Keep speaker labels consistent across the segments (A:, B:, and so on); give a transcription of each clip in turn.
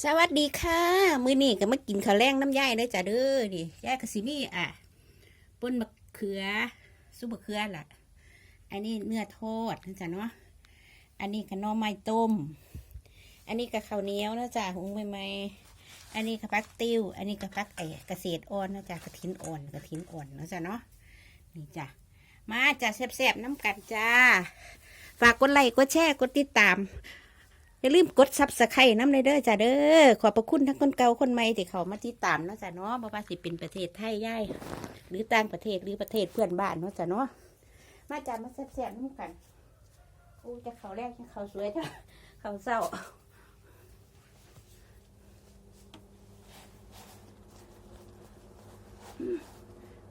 A: สวัสดีค่ะ มื้อนี้ก็มากินข้าวแรงน้ำย่ายได้จ้ะเด้อนี่ย่ายก็สิมีอะป่นมะเขือซุปมะเขือล่ะ อันนี้เนื้อทอดนะจ๊ะเนาะอันนี้ก็น่อไม้ต้ม อันนี้ก็ข้าวเหนียวนะจ๊ะหุงใหม่ๆอันนี้ก็พักติ้ว อันนี้ก็พักไอ้เกษตรอ่อนนะจ๊ะกระถินอ่อนกระถินอ่อนนะจ๊ะเนาะนี่จ้ะมาจ้ะแซ่บๆน้ำกันจ้าฝากกดไลค์กดแชร์กดติดตาม อย่าลืมกดซับสไครต์น้ำเลยเด้อจ้าเด้อขอบพระคุณทั้งคนเก่าคนใหม่ที่เขามาติดตามเนาะจ้าเนาะบ่ว่าสิเป็นประเทศไทยย่ายหรือต่างประเทศหรือประเทศเพื่อนบ้านเนาะจ้าเนาะมาจ้ามาแซ่บๆน้ำกันอู้จะเขาแรกจะเขาสวยจ้ะเขาเศร้า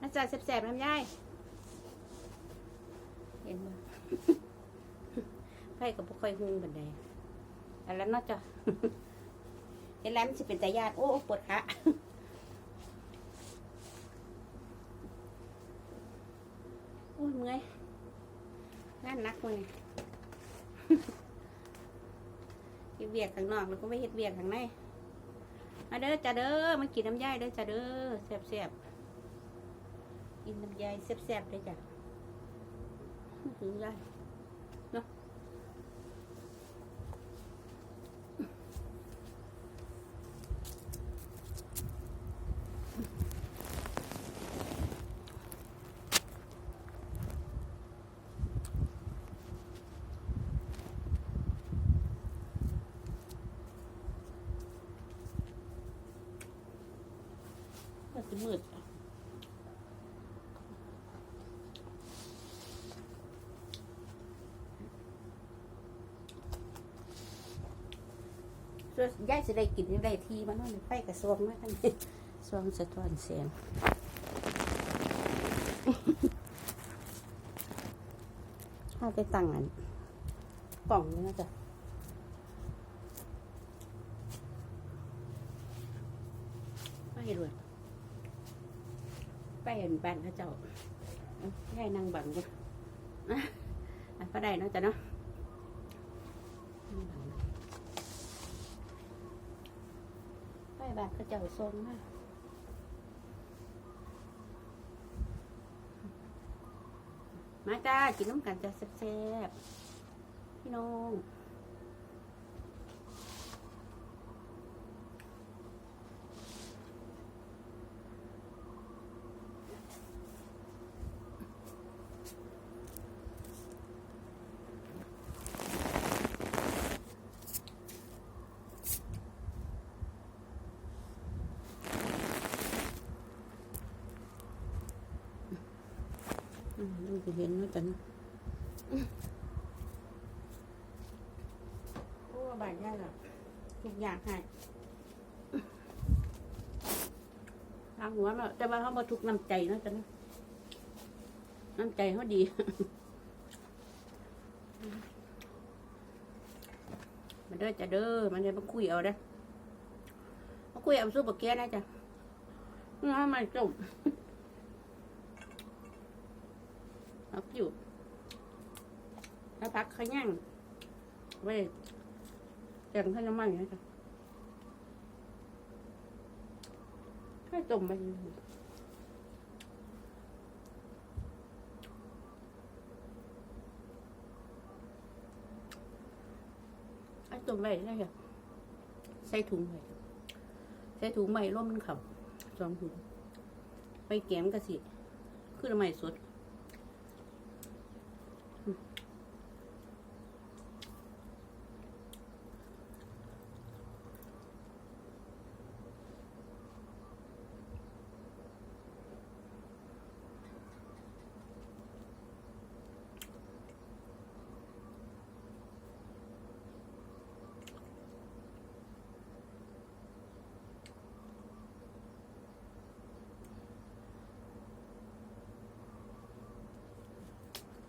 A: มาจ้าแซ่บๆน้ำย่ายเห็นบ่ไฟกับบ่ค่อยหุงบันไดอัน แล้วเนาะจ้ะเห็นแล้วมันจะเป็นตายานโอ้ปวดขาโอ้ยเมื่อยงานหนักเลยเฮ็ดเวียกข้างนอกแล้วก็ไม่เฮ็ดเวียกข้างในมาเด้อจ้าเด้อมากินน้ำย่ายเด้อจ้าเด้อแซ่บๆกินน้ำย่ายแซ่บๆเลยจ้ะถือยาย จะมืดส่วนยายจะได้กินยังได้ทีมันนั่นไฟกระซวงนะท่านซวงสะท้อนเสียงถ้าไปตั้งอันกล่องนี้นะจ๊ะไปรวย ไปเห็นบ้านเขาเจ้าเอาได้นั่งบังจ้ะอะอันก็ได้เนาะจ้ะเนาะนั่งบังไปบ้านเขาเจ้าทรงนะมาจ้ากินน้ำกันจ้ะแซ่บๆพี่น้อง อืมดูจะเห็นเนาะจ้ะเนาะอืมโอ้บาดยากอะทุกอย่างให้ทางหัวมาแต่ว่าเขามาทุกน้ำใจเนาะจ้ะเนาะน้ำใจเขาดีมันเด้อจะเด้อมันจะมาคุยเอาเด้อมาคุยเอาสู้บักเกี้ยนะจ๊ะน้ำมันจม เอาอยู่แล้วพักเขาย่างไว้แกงข้าวน้ำมันนะจ๊ะให้จมไปอยู่ไอ้ตุ่มไว้ได้ค่ะใส่ถุงไว้ใส่ถุงใหม่ร่วมมันเข่าสองถุงไปแกมกระสิคือทำไมสด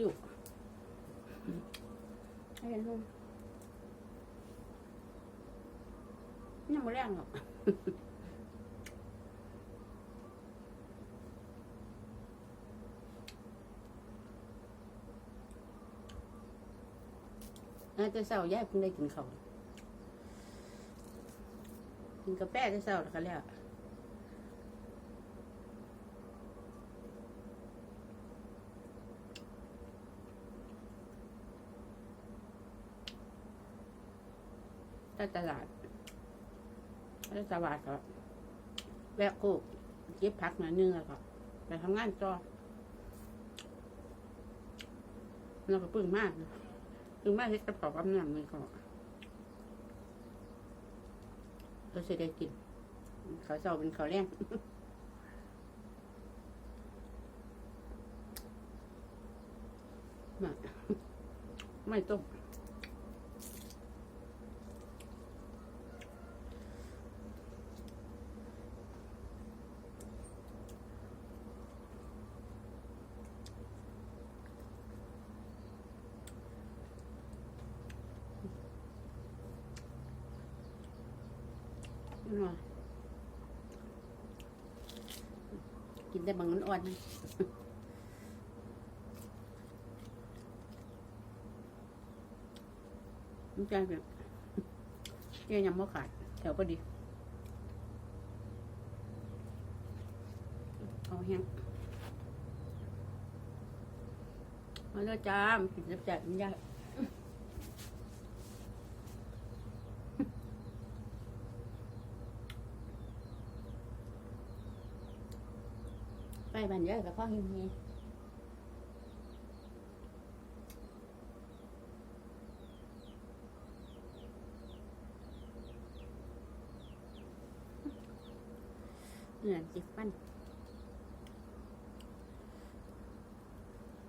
A: อยู่ให้เห็นลูกยังไม่แรงหรอกน่าจะเศร้าแย่เพิ่งได้กินเขาวกินกาแฟจะเศร้าแล้วก็แล้ว ถ้าตลาดถ้าตลาดก็แวะกูเก็บผักหน่อยนึงแล้วก็ไปทำงานต่อเราก็ปึ้งมากปึ้งมากเฮ็ดกระเพากำลังเลยก็เราจะได้กิน เขาวเช้าเป็นเขาแรงมาไม่ต้ม กินได้บางอ่อนๆนะมันจแบบเกี่ยยังไม่ขาดแถวพอดี เอาแห้งมาแล้วจ้ามกินแซ่บๆมันยาก ไปบันเยอะกับพ่อเฮีเหนื่อยจิบฟัน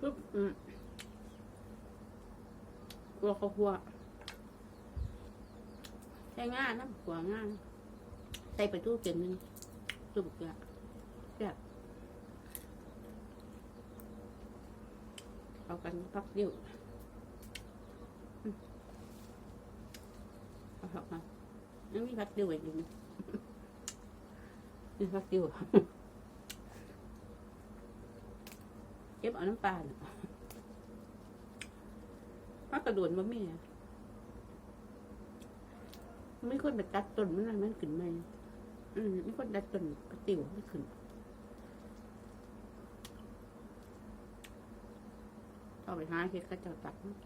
A: ปุ๊บอืมกลัวเขาหัวใช้ง่ายนะหัวง่ายใส่ไปตู้เก็บนึงตู้บุกเกลือแซ่บเอา กันพักดิ้วอืมเอาผักมายังมีพักดิ้วอีกอยู่นะนี่พักดิ้วเก็บเอาน้ำปลาน่ะพักกระโดดมาแม่ไม่คนไปตัดต้นมันนั่นมันขึ้นไหมอืมไม่คนตัดต้นกระติวไม่ขึ้นเอาไปหาเฮ็ดก็เจ้าตัดผัก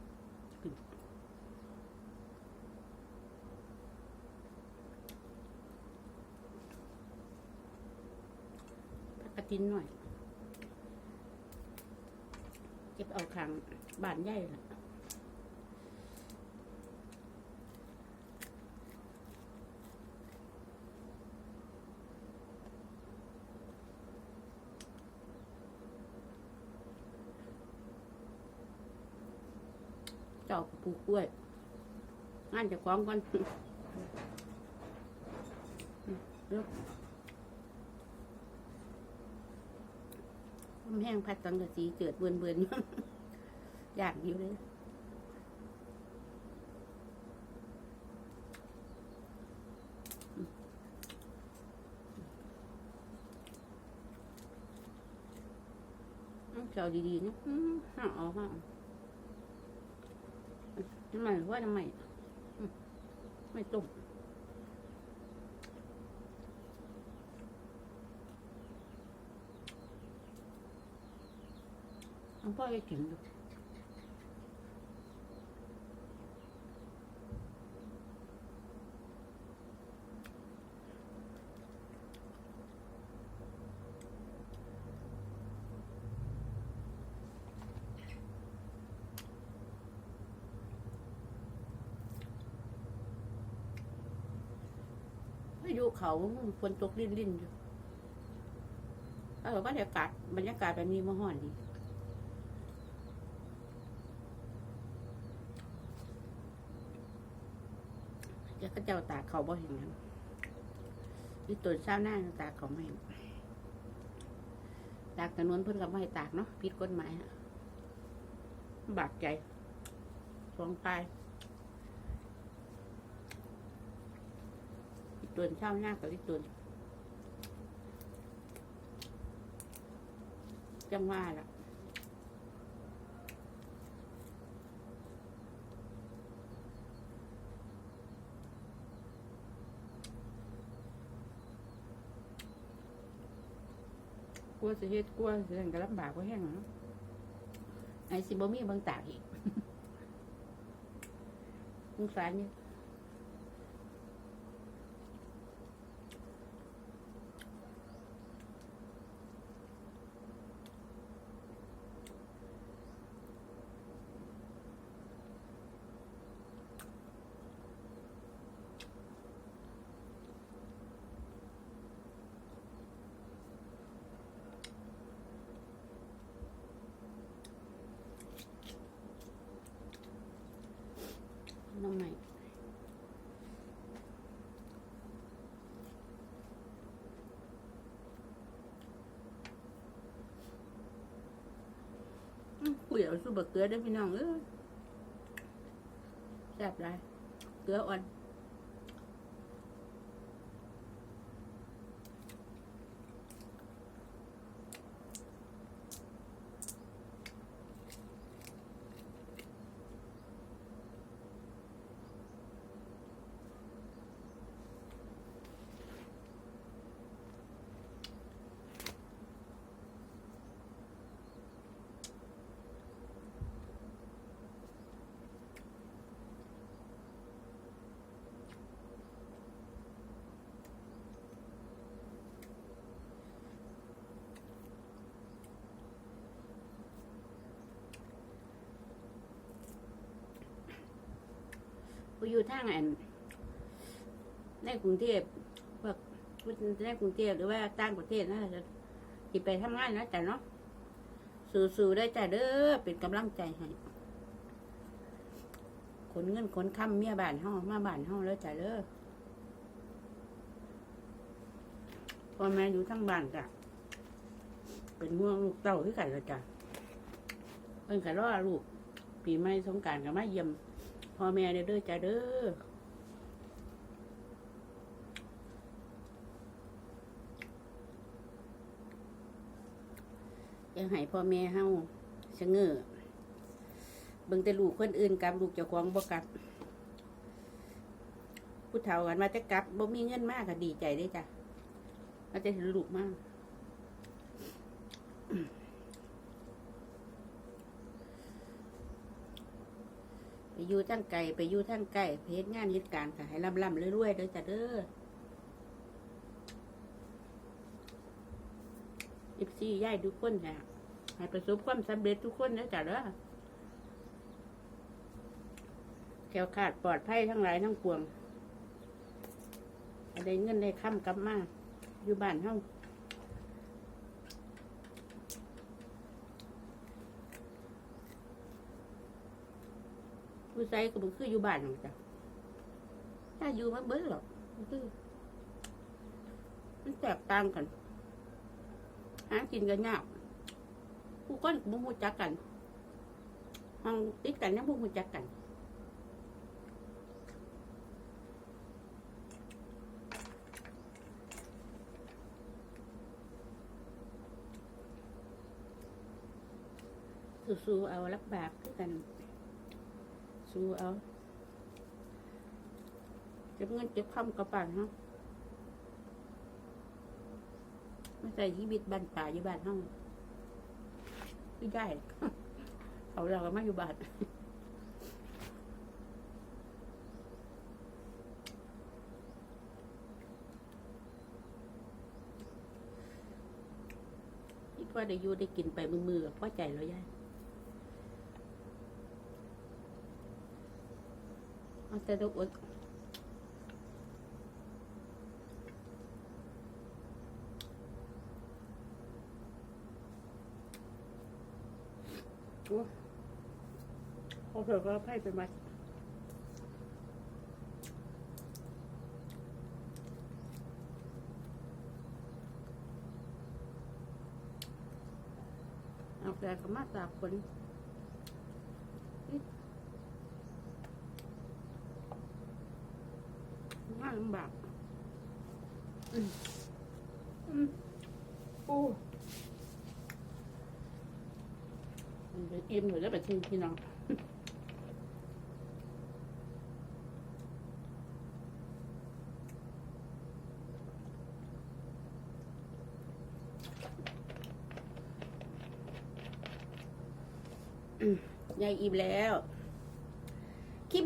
A: กระตินหน่อย เก็บเอาขังบานใหญ่ละเจ้า ปลูกกล้วยงานจะคล้องกันเร็วแห้งพัดสังกะสีเกิดเบือนเบือนอยากอยู่เลยเจ้าดีๆนะห่าเอาห่า ทำไมว่าทำไมไม่ตุ่มพ่อให้กินดู เขาฝนตกลิ่นลิ่นๆอยู่เออบรรยากาศบรรยากาศแบบนี้มาห่อนดีเดี๋ยวก็เจ้าตาเขาบ่เห็นนั้นนี่ตัวเช้าหน้าตาเขาไม่เห็นตากกระนวนเพิ่นก็ไม่ให้ตากเนาะผิดกฎหมายบาดใจสองตาย ตุนข้าวหน้ากับลิตัวจังว่าล่ะกลัวสียเฮ็ดกลัวสิเรื่งก็ลำบากก็แห้งเนาะไอซิบอมีเบางตาอีกสงสารเนี่ย งใหม่อื้อคุยเอาสู้บักเกลือได้อพี่น้องเออแซ่บไรเกลืออ่อน ไป อยู่ทางอันในกรุงเทพพวกในกรุงเทพหรือว่าต่างประเทศนะจะที่ไปทำงานนะแต่เนาะสู้ๆได้จ้ะเด้อเป็นกำลังใจให้ขนเงินขนคำเมียบ้านเฮามาบ้านเฮาแล้วจ้ะเด้อพ่อแม่อยู่ทั้งบ้านจ้ะเป็นห่วงลูกเต้าที่กันแล้วจ้ะเพิ่นก็รอลูกปีใหม่สงการก็มาเยี่ยม พ่อแม่เด้อเด้อจ้าเด้อยังให้พ่อแม่เฮาชะเง้อเบิ่งแต่ลูกคนอื่นกับลูกเจ้าของบ่กับผู้เฒ่ากันมาแต่กับบ่มีเงินมากก็ดีใจเด้จ้ะมาจะเห็นลูกมาก อยู่ทั้งไก่ไปอยู่ทั้งไก่เพจงานเหตุการค่ะให้ลำลำเรื่อยๆเด้อจ้ะเด้ออิฟซี่ย่ายทุกคนค่ะให้ประสบความสำเร็จทุกคนนะจ้ะเด้อแก้วขาดปลอดภัยทั้งหลายทั้งปวงให้ได้เงินได้ค่ำกลับมาอยู่บ้านเฮา ใส่ก็บ่คืออยู่บ้านหรอกจ้ะถ้าอยู่มาเบิ้ลหรอกมันคือมันแตกต่างกัน หากินกันยากผู้คนก็บ่ฮู้จักกัน ห้องติดกันยังบ่ฮู้จักกันสู้ๆเอารับบากคือกัน สู้เอา เก็บเงินเก็บคำกระปั่นเนาะไม่ใส่ชีวิตบ้านป่าอยู่บ้านห้องไม่ได้เอาเราก็มาอยู่บ้านที่พ่อได้อยู่ได้กินไปมือมือๆพอใจแล้วยายเอา แต่ดูอุดชัวเขาเผื่อว่าไพ่ไหมเอาแต่ก็มาตากคน แบบอืมอืมอู้อิ่มหนูได้ไปทิ้งพี่น้องยายอิ่มแล้ว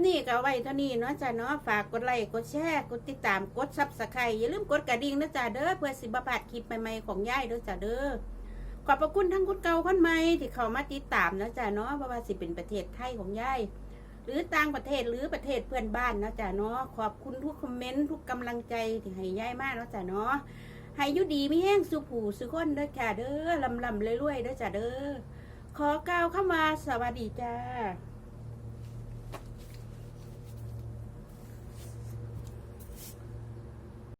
A: นี้ก็เอาไว้เท่านี้เนาะจ้ะเนาะฝากกดไลค์กดแชร์กดติดตามกดซับสไครต์อย่าลืมกดกระดิ่งนะจ้ะเด้อเพื่อสิบพลาดคลิปใหม่ๆของยายเด้อจ้ะเด้อขอบพระคุณทั้งคนเก่าคนใหม่ที่เข้ามาติดตามนะจ้ะเนาะเพราะว่าสิเป็นประเทศไทยของยายหรือต่างประเทศหรือประเทศเพื่อนบ้านนะจ้ะเนาะขอบคุณทุกคอมเมนต์ทุกกำลังใจที่ให้ยายมากนะจ้ะเนาะให้ยุดีไม่แห้งสุผูสุคนเด้อจ้ะเด้อลำลำๆรวยๆเด้อจ้ะเด้อขอกล่าวเข้ามาสวัสดีจ้า